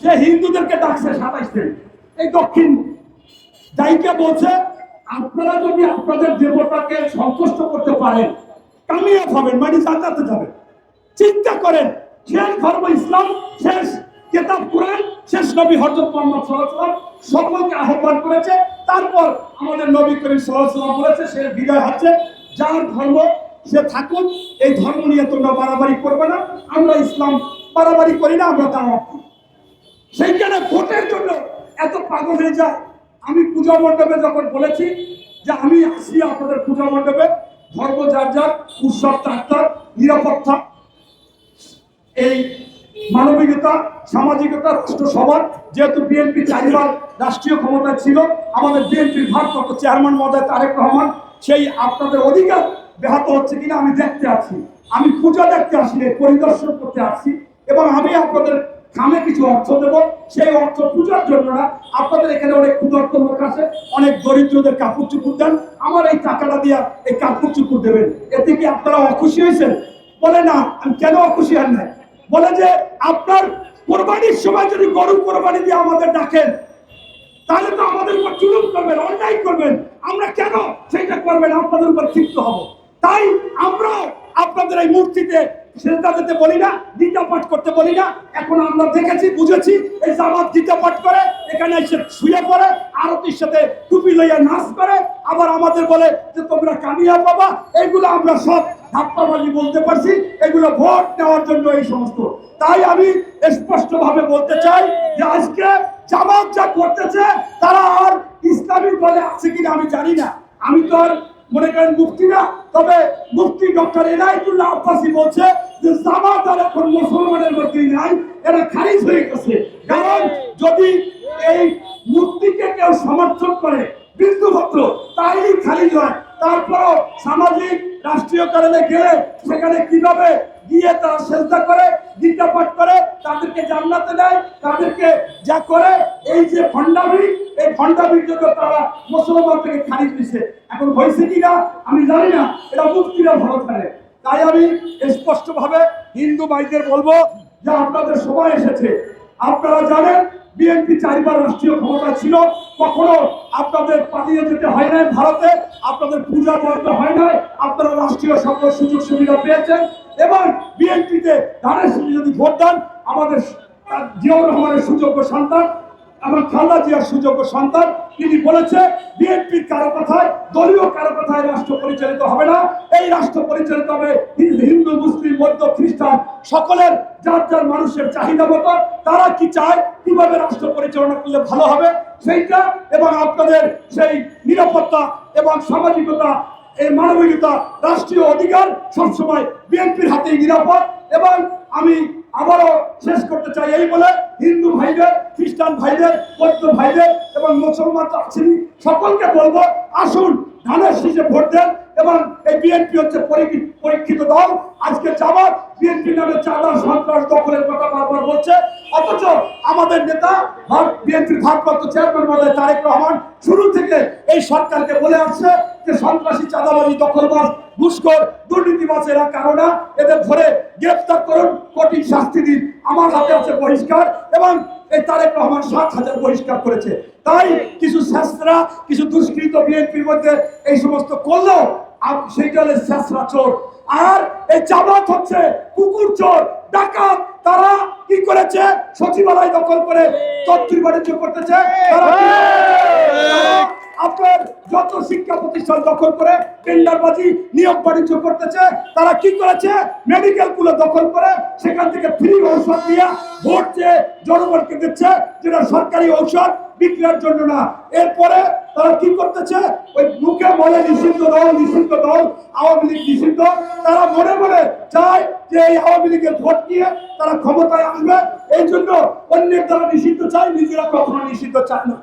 সে হিন্দুদেরকে ডাকছে সাতাইশ। দিন এই দক্ষিণ দায়ীকে বলছে, আপনারা যদি আপনাদের দেবতাকে সন্তুষ্ট করতে পারেন, কামিয়াব হবেন মানে জান্নাতে যাবেন। চিন্তা করেন, শেষ ধর্ম ইসলাম, শেষ কেতাব কোরআন, শেষ নবী হযরত মুহাম্মদ সাল্লাল্লাহু সকলকে আহ্বান করেছে। তারপর আমাদের নবী করিম ওয়াসাল্লাম বলেছে, সে বিদায় হচ্ছে। যার ধর্ম সে থাকুন এই ধর্ম নিয়ে তোমরা বাড়াবাড়ি করবে না। আমরা ইসলাম বাড়াবাড়ি করি না, আমরা দিই। সেইখানে ভোটের জন্য এত পাগল হয়ে যায়। আমি পূজা মণ্ডপে যখন বলেছি যে আমি আসি আপনাদের পূজা মণ্ডপে, ধর্ম যার যার, উৎসব তার নিরাপত্তা। এই মানবিকতা, সামাজিকতা, রাষ্ট্র সবার, যেহেতু বিএনপি চারিবার রাষ্ট্রীয় ক্ষমতা ছিল, আমাদের বিএনপির ভারপ্রাপ্ত চেয়ারম্যান মহোদয় তারেক রহমান, সেই আপনাদের অধিকার ব্যাহত হচ্ছে কিনা আমি দেখতে আছি আমি পূজা দেখতে আসি, পরিদর্শন করতে আসছি এবং আমি আপনাদের খামে কিছু অর্থ দেব। সেই অর্থ পূজার জন্য না, আপনাদের এখানে অনেক ক্ষুধার্ত লোক আছে, অনেক দরিদ্রদের কাপড় চুপুর দেন। আমার এই টাকাটা দিয়া এই কাপড় চুপুর দেবেন। এতে কি আপনারা অখুশি হয়েছেন? বলে না, আমি কেন অখুশি হন নাই? বলে যে, আপনার কোরবানির সময় যদি গরু কোরবানি দিয়ে আমাদের ডাকেন, তাহলে তো আমাদের উপর জুলুম করবেন, অন্যায় করবেন। আমরা কেন সেটা করবেন? আপনাদের উপর ক্ষিপ্ত হব। তাই আমরা আপনাদের এই মূর্তিতে সেজদা দিতে বলি না গীতা পাঠ করতে বলি না। এখন আমরা দেখেছি, বুঝেছি, এই জামাত গীতা পাঠ করে, এখানে এসে শুয়ে পড়ে, আরতির সাথে টুপি লইয়া নাচ করে, আবার আমাদের বলে যে, তোমরা কামিয়া বাবা এইগুলো আমরা সব ধাপ্পাবাজি বলতে পারছি, এগুলো ভোট নেওয়ার জন্য এই সমস্ত। তাই আমি স্পষ্ট ভাবে বলতে চাই যে, আজকে জামাত যা করতেছে, তারা আর ইসলামিক বলে আছে কিনা আমি জানি না। আমি তো আর মনে করেন মুক্তি না তবে মুক্তি ডক্টর এনায়তুল্লাহ আব্বাসি বলছে যে জামাত আর এখন মুসলমানের মধ্যেই নাই, এরা খারিজ হয়ে গেছে। কারণ যদি এই মুক্তিকে কেউ সমর্থন করে বিন্দু ভক্ত তাই খারিজ হয়। তারপরও সামাজিক রাষ্ট্রীয় কারণে গেলে সেখানে কীভাবে গিয়ে তারা চেষ্টা করে, গীতা পাঠ করে, তাদেরকে জান্নাতে দেয়, তাদেরকে যা করে, এই যে ভণ্ডামি, এই ভণ্ডামির জন্য তারা মুসলমান থেকে খারিজ দিছে এখন হয়েছে কিনা আমি জানি না, এটা মুক্তিরা ভালো করে তাই আমি স্পষ্টভাবে হিন্দু ভাইদের বলব যে আপনাদের সময় এসেছে। আপনারা জানেন, বিএনপি চারবার রাষ্ট্রীয় ক্ষমতা ছিল, কখনো আপনাদের পাঠিয়ে যেতে হয় নাই ভারতে, আপনাদের পূজা করতে হয় নাই, আপনারা রাষ্ট্রীয় সকল সুযোগ সুবিধা পেয়েছেন, এবং বিএনপিতে ধানের যদি ভোট দেন, আমাদের জিয়াউর রহমানের সুযোগ্য সন্তান আমার খালদা জিয়ার সুযোগ্য সন্তান, তিনি বলেছে বিএনপির কারও কথায়, দলীয় কারও কথায় রাষ্ট্র পরিচালিত হবে না। এই রাষ্ট্র পরিচালিত হবে হিন্দু, মুসলিম বৌদ্ধ খ্রিস্টান, সকলের, যার যার মানুষের চাহিদা মতো। তারা কি চায়? কীভাবে রাষ্ট্র পরিচালনা করলে ভালো হবে? সেইটা এবং আপনাদের সেই নিরাপত্তা এবং সামাজিকতা, এই মানবিকতা, রাষ্ট্রীয় অধিকার সবসময় বিএনপির হাতেই নিরাপদ এবং আমি আবারও শেষ করতে চাই এই বলে হিন্দু ভাইদের, খ্রিস্টান ভাইদের, বৌদ্ধ ভাইদের এবং মুসলমান তো সকলকে বলব, আসুন, ধানের শীষে ভোট দেন এবং এই বিএনপি হচ্ছে পরীক্ষিত দল। আজকে জামাত, বিএনপি নামে চাঁদা সন্ত্রাস দখলের কথা বলছে অথচ আমাদের নেতা বিএনপির ভারপ্রাপ্ত চেয়ারম্যান মহোদয় তারেক রহমান শুরু থেকে এই সরকারকে বলে আসছে যে সন্ত্রাসী চাঁদাবাজি, দখলবাজ, ঘুষখোর, দুর্নীতিবাজ এরা কারণা এদের ধরে গ্রেফতার করুন, কঠিন শাস্তি দিন। আমার হাতে আছে বহিষ্কার এবং এই তারেক রহমান সাত হাজার বহিষ্কার করেছে। তাই কিছু শাস্ত্রা কিছু দুষ্কৃত বিএনপির মধ্যে এই সমস্ত করলেও সেইটা হলে শাস্ত্রা চোর। আর এই জামাত হচ্ছে কুকুর চোর ডাকাত। তারা কি করেছে? সচিবালয় দখল করে তথ্য বাণিজ্য করতেছে। তারা শিক্ষা প্রতিষ্ঠান দখল করে টেন্ডারবাজি, নিয়োগ বাণিজ্য করতেছে। তারা কি করেছে? মেডিকেলগুলো দখল করে সেখান থেকে ফ্রি ঔষধ দিয়ে ভোট চেয়ে জনগণকে দিচ্ছে, যেটা সরকারি ঔষধ বিক্রিয়ার জন্য না। এরপরে তারা কি করতেছে? ওই মুখে বলে নিষিদ্ধ দল নিষিদ্ধ দল, আওয়ামী লীগ নিষিদ্ধ। তারা মনে মনে চায় যে এই আওয়ামী লীগের ভোট নিয়ে তারা ক্ষমতায় আসবে। এই জন্য অন্যের দ্বারা নিষিদ্ধ চায়, নিজেরা কখনো নিষিদ্ধ চায় না।